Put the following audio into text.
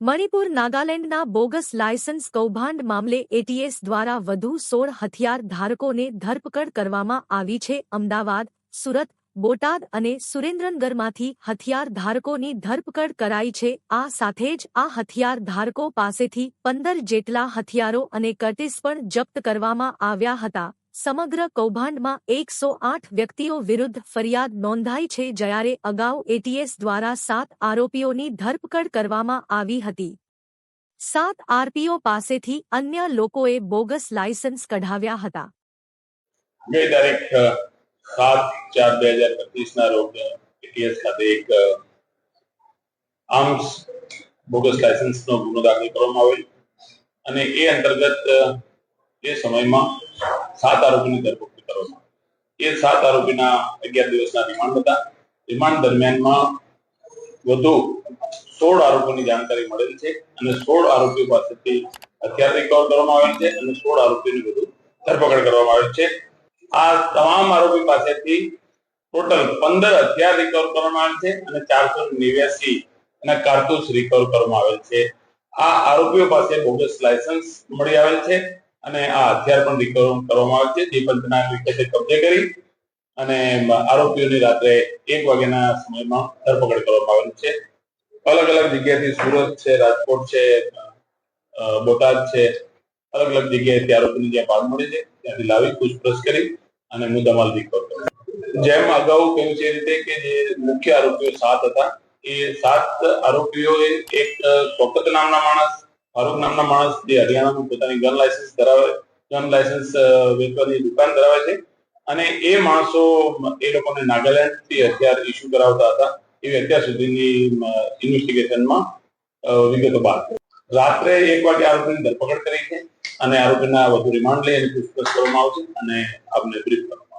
Manipur નાગાલેન્ડના bogus licence કૌભાંડ મામલે ATS દ્વારા વધુ સોળ હથિયાર ધારકોને ધરપકડ કરવામાં આવી છે. અમદાવાદ, સુરત, બોટાદ અને સુરેન્દ્રનગરમાંથી હથિયાર ધારકોની ધરપકડ કરાઈ છે. આ સાથે જ આ હથિયાર ધારકો પાસેથી પંદર જેટલા હથિયારો અને કર્ટિસ પણ જપ્ત કરવામાં આવ્યા હતા. સમગ્ર કૌભાંડમાં એકસો આઠ વ્યક્તિઓ વિરુદ્ધ ફરિયાદ નોંધાઈ છે જ્યારે અગાઉ એટીએસ દ્વારા સાત આરોપીઓની ધરપકડ કરવામાં આવી હતી. સાત આરપીઓ પાસેથી અન્ય લોકોએ બોગસ લાયસન્સ કઢાવ્યા હતા. બે તારીખ સાત ચાર બે હજાર પચીસ ના રોજ એટીએસ ખાતે એક આર્મ્સ બોગસ લાયસન્સ નો ગુનો દાખલ કરવામાં આવેલ. અને એ અંતર્ગત એ સમયમાં સાત આરોપીની ધરપકડ કરવામાં એ સાત આરોપીના અગિયાર દિવસના રિમાન્ડ હતા. રિમાન્ડ દરમિયાનમાં વધુ સોળ આરોપીની જાણકારી મળેલ છે અને સોળ આરોપીઓ પાસેથી હથિયાર રિકવર કરવામાં આવેલ છે અને સોળ આરોપીની વધુ ધરપકડ કરવામાં આવેલ છે. આ તમામ આરોપી પાસેથી ટોટલ પંદર હથિયાર રિકવર કરવામાં આવેલ છે અને ચારસો નેવ્યાસી અને કારતૂસ રિકવર કરવામાં આવેલ છે. આ આરોપીઓ પાસે બોગસ લાયસન્સ મળી આવેલ છે. અને આ હથિયાર પણ રિકવર કરવામાં આવે છે. જે પંચના વિખેતે કબજે કરી અને આરોપીઓની રાત્રે એક વાગ્યાના સમયમાં ધરપકડ કરવામાં આવેલ છે. અલગ અલગ જગ્યાએથી સુરત છે, રાજકોટ છે બોટાદ છે. અલગ અલગ જગ્યાએથી આરોપીની જ્યાં પાડ મળી છે. ત્યાંથી લાવી પૂછપરછ કરી અને મુદ્દામાલ રિકવર કર્યો જેમ અગાઉ કહ્યું છે એ રીતે કે જે મુખ્ય આરોપીઓ સાત હતા, એ સાત આરોપીઓએ એક સોકત નામના માણસ ફારૂક નામના માણસ જે હરિયાણામાં પોતાની ગન લાયસન્સ ધરાવે ગન લાયસન્સ વેચવાની દુકાન ધરાવે છે અને એ માણસો એ લોકોને નાગાલેન્ડથી હથિયાર ઇસ્યુ કરાવતા હતા એવી અત્યાર સુધીની ઇન્વેસ્ટિગેશનમાં વિગતો પડી. રાત્રે એક વાગે આરોપીની ધરપકડ કરી છે અને આરોપીના વધુ રિમાન્ડ લઈ અને પૂછપરછ કરવામાં આવશે અને આપને બ્રીફ કરવામાં.